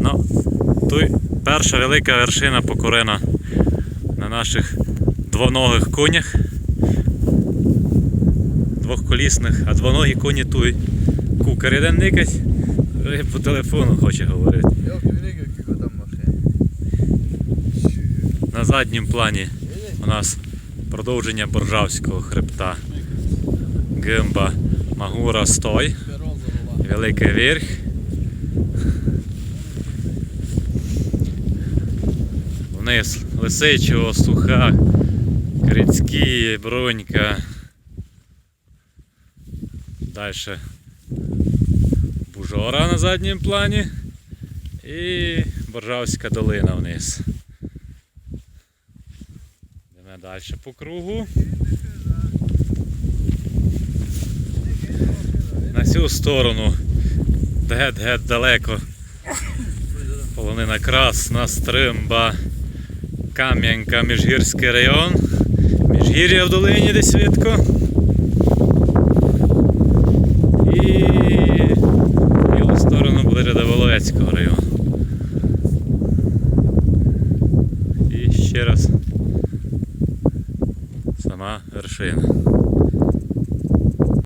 Ну, тут перша велика вершина покорена на наших двоногих конях. Двохколісних, а двоногі коні тут кукар один никать, по телефону хоче говорити. На задньому плані у нас продовження Боржавського хребта. Гимба Магура Стой. Великий верх. Вниз Лисичого, Суха, Крицькі, Бронька. Далі Бужора на задньому плані. І Боржавська долина вниз. Йдемо далі по кругу. На цю сторону геть-геть далеко. Полонина Красна, Стримба, Кам'янка, Міжгірський район. Міжгір'я в долині десь свідко. І в його сторону буде Воловецького району. І ще раз сама вершина.